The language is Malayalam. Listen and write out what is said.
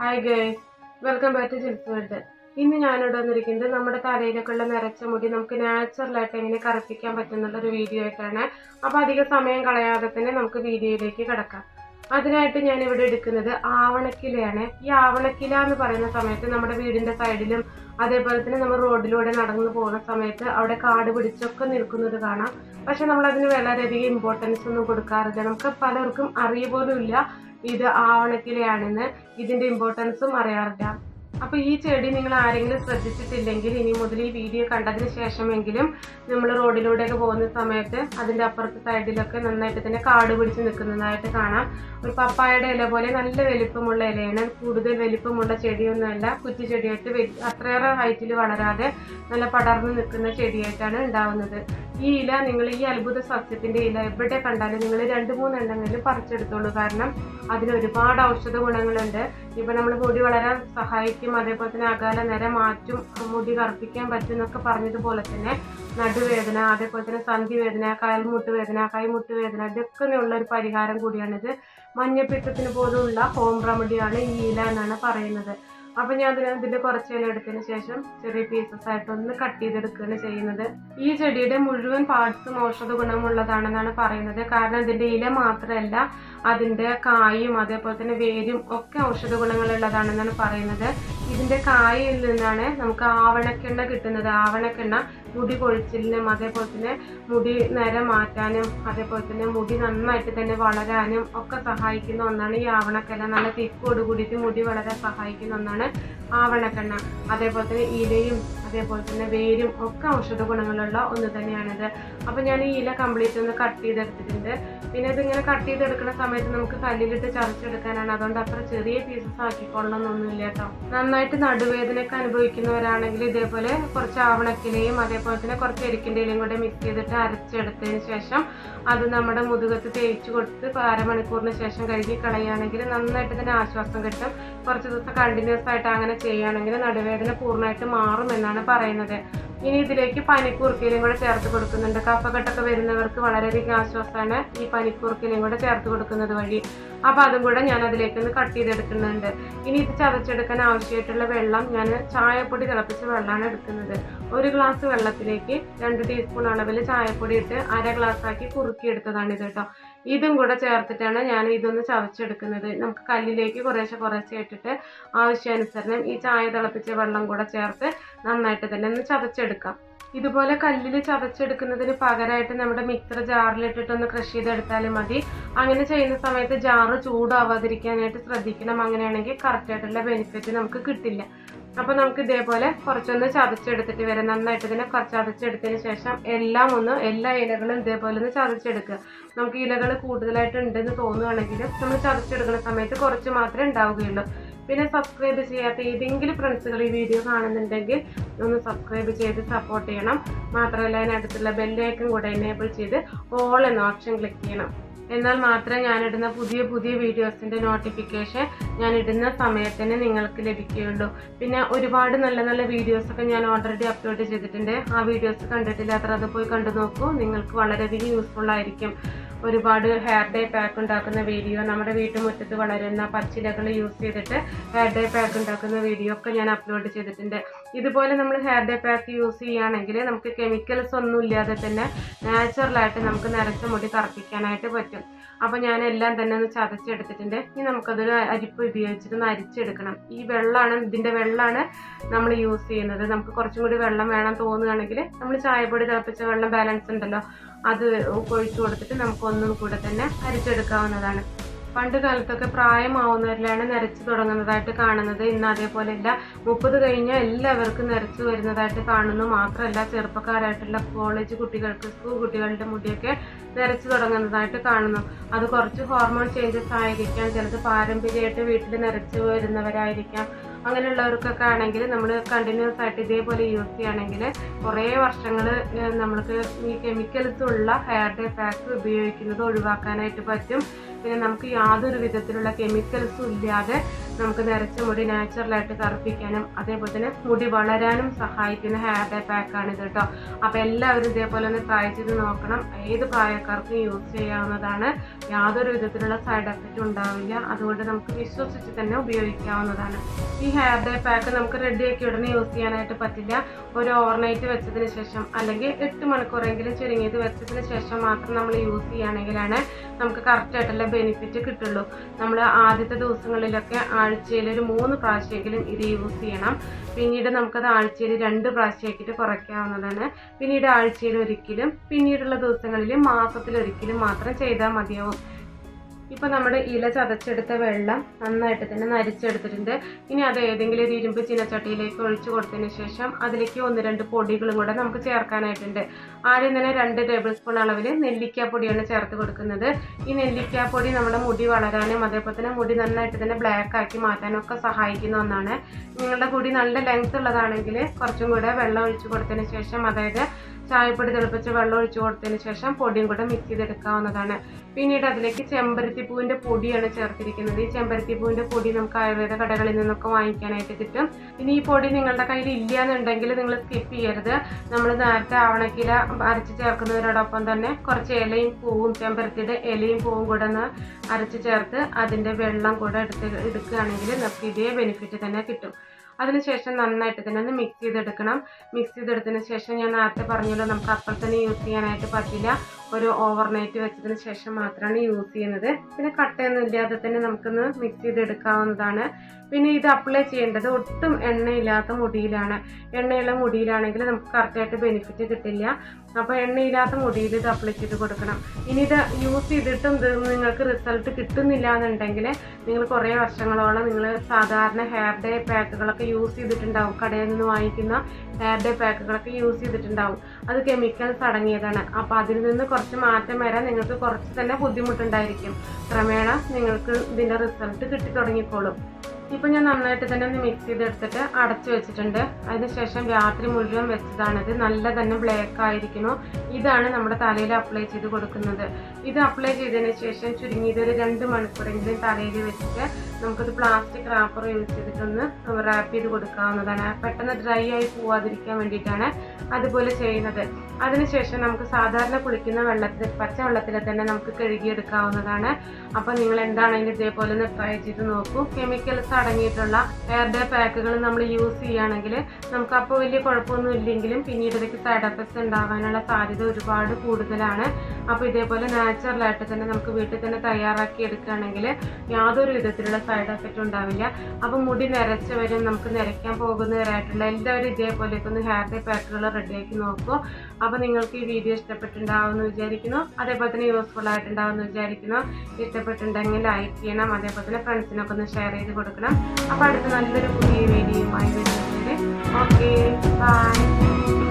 Hi girls welcome back to Jils world ഇന്ന് ഞാനിവിടെ വന്നിരിക്കുന്നത് നമ്മുടെ തലയിലൊക്കെ ഉള്ള നിറച്ച മുടി നമുക്ക് നാച്ചുറലായിട്ട് എങ്ങനെ കറുപ്പിക്കാൻ പറ്റുന്നുള്ള ഒരു വീഡിയോ ആയിട്ടാണ്. അപ്പോൾ അധിക സമയം കളയാതെ തന്നെ നമുക്ക് വീഡിയോയിലേക്ക് കിടക്കാം. അതിനായിട്ട് ഞാൻ ഇവിടെ എടുക്കുന്നത് ആവണക്കിലയാണ്. ഈ ആവണക്കില എന്ന് പറയുന്ന സമയത്ത് നമ്മുടെ വീടിന്റെ സൈഡിലും അതേപോലെ തന്നെ നമ്മൾ റോഡിലൂടെ നടന്നു പോകുന്ന സമയത്ത് അവിടെ കാട് പിടിച്ചൊക്കെ നിൽക്കുന്നത് കാണാം. പക്ഷെ നമ്മൾ അതിന് വളരെയധികം ഇമ്പോർട്ടൻസ് ഒന്നും കൊടുക്കാറില്ല. നമുക്ക് പലർക്കും അറിയ പോലും ഇല്ല. ഇത് ആവണക്കിലയാണെന്ന് ഇതിന്റെ ഇമ്പോർട്ടൻസും അറിയാറില്ല. അപ്പൊ ഈ ചെടി നിങ്ങൾ ആരെങ്കിലും ശ്രദ്ധിച്ചിട്ടില്ലെങ്കിൽ ഇനി മുതൽ ഈ വീഡിയോ കണ്ടതിന് ശേഷമെങ്കിലും നമ്മൾ റോഡിലൂടെയൊക്കെ പോകുന്ന സമയത്ത് അതിന്റെ അപ്പുറത്തെ സൈഡിലൊക്കെ നന്നായിട്ട് തന്നെ കാട് പിടിച്ച് നിൽക്കുന്നതായിട്ട് കാണാം. ഒരു പപ്പായയുടെ ഇല പോലെ നല്ല വലിപ്പമുള്ള ഇലയാണ്. കൂടുതൽ വലിപ്പമുള്ള ചെടിയൊന്നുമല്ല. കുറ്റി ചെടിയായിട്ട് അത്രയേറെ ഹൈറ്റിൽ വളരാതെ നല്ല പടർന്നു നിൽക്കുന്ന ചെടിയായിട്ടാണ് ഉണ്ടാവുന്നത്. ഈ ഇല നിങ്ങൾ ഈ അത്ഭുത സസ്യത്തിന്റെ ഇല എവിടെ കണ്ടാലും നിങ്ങൾ രണ്ട് മൂന്നെണ്ണമെങ്കിലും പറിച്ചെടുത്തോളൂ. കാരണം അതിന് ഒരുപാട് ഔഷധ ഗുണങ്ങളുണ്ട്. ഇപ്പൊ നമ്മൾ മുടി വളരാൻ സഹായിക്കും അതേപോലെ തന്നെ അകാല നിര മാറ്റും മുടി കറുപ്പിക്കാൻ പറ്റും എന്നൊക്കെ പറഞ്ഞതുപോലെ തന്നെ നടുവേദന അതേപോലെ തന്നെ സന്ധി വേദന കാൽമുട്ട് വേദന കൈമുട്ട് വേദന ഇതൊക്കെ ഉള്ള ഒരു പരിഹാരം കൂടിയാണിത്. മഞ്ഞപ്പിത്തത്തിന് പോലുള്ള ഹോം റെമഡിയാണ് ഈ ഇല എന്നാണ് പറയുന്നത്. അപ്പൊ ഞാൻ അതിന് ഇതിന്റെ കുറച്ച് ഇല എടുത്തതിന് ശേഷം ചെറിയ പീസസ് ആയിട്ട് ഒന്ന് കട്ട് ചെയ്തെടുക്കുകയാണ് ചെയ്യുന്നത്. ഈ ചെടിയുടെ മുഴുവൻ പാർട്സും ഔഷധ ഗുണമുള്ളതാണെന്നാണ് പറയുന്നത്. കാരണം ഇതിന്റെ ഇല മാത്രമല്ല അതിന്റെ കായും അതേപോലെ തന്നെ വേരും ഒക്കെ ഔഷധ ഗുണങ്ങളുള്ളതാണെന്നാണ് പറയുന്നത്. ഇതിന്റെ കായയിൽ നിന്നാണ് നമുക്ക് ആവണക്കെണ്ണ കിട്ടുന്നത്. ആവണക്കെണ്ണ മുടി കൊഴിച്ചിലിനും അതേപോലെ തന്നെ മുടി നേരെ മാറ്റാനും അതേപോലെ തന്നെ മുടി നന്നായിട്ട് തന്നെ വളരാനും ഒക്കെ സഹായിക്കുന്ന ഒന്നാണ് ഈ ആവണക്കെണ്ണ. നല്ല തിക്കോട് കൂടിയിട്ട് മുടി വളരാൻ സഹായിക്കുന്ന ഒന്നാണ് ആവണക്കെണ്ണ. അതേപോലെ തന്നെ ഇലയും അതേപോലെ തന്നെ വേരും ഒക്കെ ഔഷധ ഗുണങ്ങളുള്ള ഒന്ന് തന്നെയാണിത്. അപ്പം ഞാൻ ഈ ഇല കംപ്ലീറ്റ് ഒന്ന് കട്ട് ചെയ്തെടുത്തിട്ടുണ്ട്. പിന്നെ ഇതിങ്ങനെ കട്ട് ചെയ്തെടുക്കുന്ന സമയത്ത് നമുക്ക് കല്ലിലിട്ട് ചതച്ചെടുക്കാനാണ്. അതുകൊണ്ട് അത്ര ചെറിയ പീസസ് ആക്കിക്കൊള്ളണമെന്നൊന്നുമില്ല കേട്ടോ. നന്നായിട്ട് നടുവേദനയൊക്കെ അനുഭവിക്കുന്നവരാണെങ്കിൽ ഇതേപോലെ കുറച്ച് ആവണക്കിലയും അതേപോലെ തന്നെ കുറച്ച് എരിക്കിന്റെ ഇലയും കൂടെ മിക്സ് ചെയ്തിട്ട് അരച്ചെടുത്തതിന് ശേഷം അത് നമ്മുടെ മുതുകത്ത് തേച്ച് കൊടുത്ത് അരമണിക്കൂറിന് ശേഷം കഴുകി കളയുകയാണെങ്കിൽ നന്നായിട്ട് തന്നെ ആശ്വാസം കിട്ടും. കുറച്ച് ദിവസം കണ്ടിന്യൂസ് ആയിട്ട് അങ്ങനെ ചെയ്യുകയാണെങ്കിൽ നടുവേദന പൂർണമായിട്ട് മാറും എന്നാണ് പറയുന്നത്. ഇനി ഇതിലേക്ക് പനിക്കൂർക്കയിലും കൂടെ ചേർത്ത് കൊടുക്കുന്നുണ്ട്. കഫക്കെട്ടൊക്കെ വരുന്നവർക്ക് വളരെയധികം ആശ്വാസമാണ് ഈ പനിക്കൂർക്കയിലും കൂടെ ചേർത്ത് കൊടുക്കുന്നത് വഴി. അപ്പൊ അതും കൂടെ ഞാൻ അതിലേക്ക് ഒന്ന് കട്ട് ചെയ്തെടുക്കുന്നുണ്ട്. ഇനി ഇത് ചതച്ചെടുക്കാൻ ആവശ്യമായിട്ടുള്ള വെള്ളം ഞാൻ ചായപ്പൊടി തിളപ്പിച്ച വെള്ളമാണ് എടുക്കുന്നത്. ഒരു ഗ്ലാസ് വെള്ളത്തിലേക്ക് രണ്ട് ടീസ്പൂൺ അളവിൽ ചായപ്പൊടി ഇട്ട് അര ഗ്ലാസ് ആക്കി കുറുക്കിയെടുത്തതാണ് ഇത് കേട്ടോ. ഇതും കൂടെ ചേർത്തിട്ടാണ് ഞാൻ ഇതൊന്ന് ചതച്ചെടുക്കുന്നത്. നമുക്ക് കല്ലിലേക്ക് കുറേശ്ശെ കുറേശ്ശെ ഇട്ടിട്ട് ആവശ്യാനുസരണം ഈ ചായ തിളപ്പിച്ച വെള്ളം കൂടെ ചേർത്ത് നന്നായിട്ട് തന്നെ ഒന്ന് ചതച്ചെടുക്കാം. ഇതുപോലെ കല്ലിൽ ചതച്ചെടുക്കുന്നതിന് പകരമായിട്ട് നമ്മുടെ മിക്സർ ജാറിലിട്ടിട്ടൊന്ന് ക്രഷ് ചെയ്തെടുത്താലും മതി. അങ്ങനെ ചെയ്യുന്ന സമയത്ത് ജാറ് ചൂടാവാതിരിക്കാനായിട്ട് ശ്രദ്ധിക്കണം. അങ്ങനെയാണെങ്കിൽ കറക്റ്റായിട്ടുള്ള ബെനിഫിറ്റ് നമുക്ക് കിട്ടില്ല. അപ്പൊ നമുക്ക് ഇതേപോലെ കുറച്ചൊന്ന് ചതച്ചെടുത്തിട്ട് വരാം നന്നായിട്ട് ഇതിനെ കുറച്ച് ചതച്ചെടുത്തതിന് ശേഷം എല്ലാം ഒന്ന് എല്ലാ ഇലകളും ഇതേപോലെ ഒന്ന് ചതച്ചെടുക്കുക. നമുക്ക് ഇലകൾ കൂടുതലായിട്ട് ഉണ്ടെന്ന് തോന്നുകയാണെങ്കിൽ നമ്മൾ ചതച്ചെടുക്കുന്ന സമയത്ത് കുറച്ച് മാത്രമേ ഉണ്ടാവുകയുള്ളൂ. പിന്നെ സബ്സ്ക്രൈബ് ചെയ്യാത്ത ഏതെങ്കിലും ഫ്രണ്ട്സുകൾ ഈ വീഡിയോ കാണുന്നുണ്ടെങ്കിൽ ഒന്ന് സബ്സ്ക്രൈബ് ചെയ്ത് സപ്പോർട്ട് ചെയ്യണം. മാത്രമല്ല അതിനടുത്തുള്ള ബെല്ലൈക്കൺ കൂടെ എനേബിൾ ചെയ്ത് ഓൾ എന്ന ഓപ്ഷൻ ക്ലിക്ക് ചെയ്യണം. എന്നാൽ മാത്രമേ ഞാനിടുന്ന പുതിയ പുതിയ വീഡിയോസിന്റെ നോട്ടിഫിക്കേഷൻ ഞാൻ ഇടുന്ന സമയത്തിന് നിങ്ങൾക്ക് ലഭിക്കുകയുള്ളൂ. പിന്നെ ഒരുപാട് നല്ല നല്ല വീഡിയോസൊക്കെ ഞാൻ ഓൾറെഡി അപ്ലോഡ് ചെയ്തിട്ടുണ്ട്. ആ വീഡിയോസ് കണ്ടിട്ടില്ലാത്ത അത് പോയി കണ്ടു നോക്കൂ. നിങ്ങൾക്ക് വളരെയധികം യൂസ്ഫുൾ ആയിരിക്കും. ഒരുപാട് ഹെയർ ഡേ പാക്ക് ഉണ്ടാക്കുന്ന വീഡിയോ നമ്മുടെ വീട്ടുമുറ്റത്ത് വളരുന്ന പച്ചിലകൾ യൂസ് ചെയ്തിട്ട് ഹെയർ ഡേ പാക്ക് ഉണ്ടാക്കുന്ന വീഡിയോ ഒക്കെ ഞാൻ അപ്ലോഡ് ചെയ്തിട്ടുണ്ട്. ഇതുപോലെ നമ്മൾ ഹെയർ ഡേ പാക്ക് യൂസ് ചെയ്യുകയാണെങ്കിൽ നമുക്ക് കെമിക്കൽസ് ഒന്നും ഇല്ലാതെ തന്നെ നാച്ചുറലായിട്ട് നമുക്ക് നരച്ച മുടി കറുപ്പിക്കാനായിട്ട് പറ്റും. അപ്പോൾ ഞാൻ എല്ലാം തന്നെ ഒന്ന് ചതച്ചെടുത്തിട്ടുണ്ട്. ഇനി നമുക്കതൊരു അരിപ്പ് ഉപയോഗിച്ചിട്ട് ഒന്ന് അരിച്ചെടുക്കണം. ഈ വെള്ളമാണ് ഇതിന്റെ വെള്ളമാണ് നമ്മൾ യൂസ് ചെയ്യുന്നത്. നമുക്ക് കുറച്ചും കൂടി വെള്ളം വേണം തോന്നുകയാണെങ്കിൽ നമ്മൾ ചായപ്പൊടി തിളപ്പിച്ച വെള്ളം ബാലൻസ് ഉണ്ടല്ലോ അത് ഒഴിച്ചു കൊടുത്തിട്ട് നമുക്ക് ഒന്നും കൂടെ തന്നെ അരിച്ചെടുക്കാവുന്നതാണ്. പണ്ട് കാലത്തൊക്കെ പ്രായമാവുന്നവരിലാണ് നരച്ചു തുടങ്ങുന്നതായിട്ട് കാണുന്നത്. ഇന്ന് അതേപോലെ ഇല്ല മുപ്പത് കഴിഞ്ഞാൽ എല്ലാവർക്കും നരച്ചു വരുന്നതായിട്ട് കാണുന്നു. മാത്രമല്ല ചെറുപ്പക്കാരായിട്ടുള്ള കോളേജ് കുട്ടികൾക്ക് സ്കൂൾ കുട്ടികളുടെ മുടിയൊക്കെ നരച്ചു തുടങ്ങുന്നതായിട്ട് കാണുന്നു. അത് കുറച്ച് ഹോർമോൺ ചേഞ്ചസ് ആയിരിക്കാം. ചിലത് പാരമ്പര്യമായിട്ട് വീട്ടിൽ നരച്ചു വരുന്നവരായിരിക്കാം. അങ്ങനെയുള്ളവർക്കൊക്കെ ആണെങ്കിൽ നമ്മൾ കണ്ടിന്യൂസ് ആയിട്ട് ഇതേപോലെ യൂസ് ചെയ്യുകയാണെങ്കിൽ കുറേ വർഷങ്ങൾ നമ്മൾക്ക് ഈ കെമിക്കൽസ് ഉള്ള ഹെയർ ഡേ പാക്ക് ഉപയോഗിക്കുന്നത് ഒഴിവാക്കാനായിട്ട് പറ്റും. പിന്നെ നമുക്ക് യാതൊരു വിധത്തിലുള്ള കെമിക്കൽസും ഇല്ലാതെ നമുക്ക് നരച്ച മുടി നാച്ചുറലായിട്ട് കറുപ്പിക്കാനും അതേപോലെ തന്നെ മുടി വളരാനും സഹായിക്കുന്ന ഹെയർ ഡേ പാക്കാണ് ഇത് കേട്ടോ അപ്പോൾ എല്ലാവരും ഇതേപോലെ ഒന്ന് ട്രൈ ചെയ്ത് നോക്കണം. ഏത് പ്രായക്കാർക്കും യൂസ് ചെയ്യാവുന്നതാണ്. യാതൊരു വിധത്തിലുള്ള സൈഡ് എഫക്റ്റ് ഉണ്ടാവില്ല. അതുകൊണ്ട് നമുക്ക് വിശ്വസിച്ച് തന്നെ ഉപയോഗിക്കാവുന്നതാണ്. ഈ ഹെയർ ഡേ പാക്ക് നമുക്ക് റെഡിയാക്കി ഉടനെ യൂസ് ചെയ്യാനായിട്ട് പറ്റില്ല. ഒരു ഓവർനൈറ്റ് വെച്ചതിന് ശേഷം അല്ലെങ്കിൽ എട്ട് മണിക്കൂറെങ്കിലും ചുരുങ്ങിയത് വെച്ചതിന് ശേഷം മാത്രം നമ്മൾ യൂസ് ചെയ്യുകയാണെങ്കിലാണ് നമുക്ക് കറക്റ്റ് ആയിട്ടുള്ള ബെനിഫിറ്റ് കിട്ടുള്ളൂ. നമ്മൾ ആദ്യത്തെ ദിവസങ്ങളിലൊക്കെ ആഴ്ചയിൽ ഒരു മൂന്ന് പ്രാവശ്യമെങ്കിലും ഇത് യൂസ് ചെയ്യണം. പിന്നീട് നമുക്കത് ആഴ്ചയിൽ രണ്ട് പ്രാവശ്യമാക്കിയിട്ട് കുറയ്ക്കാവുന്നതാണ്. പിന്നീട് ആഴ്ചയിൽ ഒരിക്കലും പിന്നീടുള്ള ദിവസങ്ങളിൽ മാസത്തിലൊരിക്കലും മാത്രം ചെയ്താൽ മതിയാവും. ഇപ്പൊ നമ്മുടെ ഇല ചതച്ചെടുത്ത വെള്ളം നന്നായിട്ട് തന്നെ നരിച്ചെടുത്തിട്ടുണ്ട്. ഇനി അത് ഏതെങ്കിലും ഒരു ഇരുമ്പ് ചീനച്ചട്ടിയിലേക്ക് ഒഴിച്ചു കൊടുത്തതിന് ശേഷം അതിലേക്ക് ഒന്ന് രണ്ട് പൊടികളും കൂടെ നമുക്ക് ചേർക്കാനായിട്ടുണ്ട്. ആദ്യം തന്നെ രണ്ട് ടേബിൾ സ്പൂൺ അളവിൽ നെല്ലിക്കാപ്പൊടിയാണ് ചേർത്ത് കൊടുക്കുന്നത്. ഈ നെല്ലിക്കാപ്പൊടി നമ്മുടെ മുടി വളരാനും അതേപോലെ തന്നെ മുടി നന്നായിട്ട് തന്നെ ബ്ലാക്ക് ആക്കി മാറ്റാനും ഒക്കെ സഹായിക്കുന്ന ഒന്നാണ്. നിങ്ങളുടെ മുടി നല്ല ലെങ്ത് ഉള്ളതാണെങ്കിൽ കുറച്ചും കൂടെ വെള്ളം ഒഴിച്ചു കൊടുത്തതിന് ശേഷം അതായത് ചായപ്പൊടി തിളപ്പിച്ച് വെള്ളം ഒഴിച്ചു കൊടുത്തതിന് ശേഷം പൊടിയും കൂടെ മിക്സ് ചെയ്തെടുക്കാവുന്നതാണ്. പിന്നീട് അതിലേക്ക് ചെമ്പരത്തിപ്പൂവിന്റെ പൊടിയാണ് ചേർത്തിരിക്കുന്നത്. ഈ ചെമ്പരത്തിപ്പൂവിന്റെ പൊടി നമുക്ക് ആയുർവേദ കടകളിൽ നിന്നൊക്കെ വാങ്ങിക്കാനായിട്ട് കിട്ടും. ഇനി ഈ പൊടി നിങ്ങളുടെ കയ്യിൽ ഇല്ല എന്നുണ്ടെങ്കിൽ നിങ്ങൾ സ്കിപ്പ് ചെയ്യരുത്. നമ്മൾ നേരത്തെ ആവണക്കില അരച്ച് ചേർക്കുന്നതിനോടൊപ്പം തന്നെ കുറച്ച് ഇലയും പൂവും ചെമ്പരത്തിയുടെ ഇലയും പൂവും കൂടെ ഒന്ന് അരച്ച് ചേർത്ത് അതിന്റെ വെള്ളം കൂടെ എടുത്ത് എടുക്കുകയാണെങ്കിൽ നമുക്ക് ഇതേ ബെനിഫിറ്റ് തന്നെ കിട്ടും. അതിനുശേഷം നന്നായിട്ട് തന്നെ ഒന്ന് മിക്സ് ചെയ്തെടുക്കണം. മിക്സ് ചെയ്തെടുത്തതിന് ശേഷം ഞാൻ നേരത്തെ പറഞ്ഞല്ലോ നമുക്ക് അപ്പോൾ തന്നെ യൂസ് ചെയ്യാനായിട്ട് പറ്റില്ല. ഒരു ഓവർനൈറ്റ് വെച്ചതിന് ശേഷം മാത്രമാണ് യൂസ് ചെയ്യുന്നത്. പിന്നെ കട്ടയൊന്നും ഇല്ലാതെ തന്നെ നമുക്കൊന്ന് മിക്സ് ചെയ്തെടുക്കാവുന്നതാണ്. പിന്നെ ഇത് അപ്ലൈ ചെയ്യേണ്ടത് ഒട്ടും എണ്ണയില്ലാത്ത മുടിയിലാണ്. എണ്ണയുള്ള മുടിയിലാണെങ്കിൽ നമുക്ക് കറക്റ്റായിട്ട് ബെനിഫിറ്റ് കിട്ടില്ല. അപ്പോൾ എണ്ണയില്ലാത്ത മുടിയിൽ ഇത് അപ്ലൈ ചെയ്ത് കൊടുക്കണം. ഇനി ഇത് യൂസ് ചെയ്തിട്ടും ഇത് നിങ്ങൾക്ക് റിസൾട്ട് കിട്ടുന്നില്ല എന്നുണ്ടെങ്കിൽ നിങ്ങൾ കുറേ വർഷങ്ങളോളം നിങ്ങൾ സാധാരണ ഹെയർ ഡേ പാക്കുകളൊക്കെ യൂസ് ചെയ്തിട്ടുണ്ടാവും. കടയിൽ നിന്ന് വാങ്ങിക്കുന്ന ഹെയർ ഡേ പാക്കുകളൊക്കെ യൂസ് ചെയ്തിട്ടുണ്ടാവും. അത് കെമിക്കൽസ് അടങ്ങിയതാണ്. അപ്പോൾ അതിൽ നിന്ന് കുറച്ച് മാറ്റം വരാൻ നിങ്ങൾക്ക് കുറച്ച് തന്നെ ബുദ്ധിമുട്ടുണ്ടായിരിക്കും. ക്രമേണ നിങ്ങൾക്ക് ഇതിന്റെ റിസൾട്ട് കിട്ടി തുടങ്ങിക്കോളും. ഇപ്പം ഞാൻ നന്നായിട്ട് തന്നെ ഒന്ന് മിക്സ് ചെയ്തെടുത്തിട്ട് അടച്ചു വെച്ചിട്ടുണ്ട്. അതിനുശേഷം രാത്രി മുഴുവൻ വെച്ചതാണിത് നല്ല തന്നെ ബ്ലാക്ക് ആയിരിക്കുന്നു ഇതാണ് നമ്മുടെ തലയിൽ അപ്ലൈ ചെയ്ത് കൊടുക്കുന്നത്. ഇത് അപ്ലൈ ചെയ്തതിന് ശേഷം ചുരുങ്ങിയത് ഒരു രണ്ട് മണിക്കൂറെങ്കിലും തലയിൽ വെച്ചിട്ട് നമുക്കത് പ്ലാസ്റ്റിക് റാപ്പർ യൂസ് ചെയ്തിട്ടൊന്ന് റാപ്പ് ചെയ്ത് കൊടുക്കാവുന്നതാണ്. പെട്ടെന്ന് ഡ്രൈ ആയി പോവാതിരിക്കാൻ വേണ്ടിയിട്ടാണ് അതുപോലെ ചെയ്യുന്നത്. അതിനുശേഷം നമുക്ക് സാധാരണ കുളിക്കുന്ന വെള്ളത്തിൽ പച്ച വെള്ളത്തിൽ തന്നെ നമുക്ക് കഴുകിയെടുക്കാവുന്നതാണ്. അപ്പോൾ നിങ്ങൾ എന്താണെങ്കിലും ഇതേപോലെ ഒന്ന് ട്രൈ ചെയ്ത് നോക്കൂ. കെമിക്കൽസ് അടങ്ങിയിട്ടുള്ള ഹെയർ ഡേ പാക്കുകൾ നമ്മൾ യൂസ് ചെയ്യുകയാണെങ്കിൽ നമുക്ക് അപ്പോൾ വലിയ കുഴപ്പമൊന്നും ഇല്ലെങ്കിലും പിന്നീട് ഇതൊക്കെ സൈഡ് എഫക്ട്സ് ഉണ്ടാകാനുള്ള സാധ്യത ഒരുപാട് കൂടുതലാണ്. അപ്പോൾ ഇതേപോലെ നാച്ചുറലായിട്ട് തന്നെ നമുക്ക് വീട്ടിൽ തന്നെ തയ്യാറാക്കി എടുക്കുകയാണെങ്കിൽ യാതൊരു വിധത്തിലുള്ള സൈഡ് എഫക്റ്റ് ഉണ്ടാവില്ല. അപ്പോൾ മുടി നിരച്ചവരും നമുക്ക് നിരയ്ക്കാൻ പോകുന്നവരായിട്ടുള്ള എല്ലാവരും ഇതേപോലെയൊക്കെ ഒന്ന് ഹെയർ ഡേ പാക്കുകൾ റെഡിയാക്കി നോക്കുക അപ്പോൾ നിങ്ങൾക്ക് ഈ വീഡിയോ ഇഷ്ടപ്പെട്ടിട്ടുണ്ടാവുമെന്ന് വിചാരിക്കുന്നു. അതേപോലെ തന്നെ യൂസ്ഫുൾ ആയിട്ടുണ്ടാവുമെന്ന് വിചാരിക്കുന്നു. ഇഷ്ടപ്പെട്ടിട്ടുണ്ടെങ്കിൽ ലൈക്ക് ചെയ്യണം. അതേപോലെ തന്നെ ഫ്രണ്ട്സിനൊക്കെ ഒന്ന് ഷെയർ ചെയ്ത് കൊടുക്കണം. അപ്പോൾ അടുത്ത നല്ലൊരു പുതിയ വീഡിയോയുമായി വരുന്നതിന് ഓക്കെ ബൈ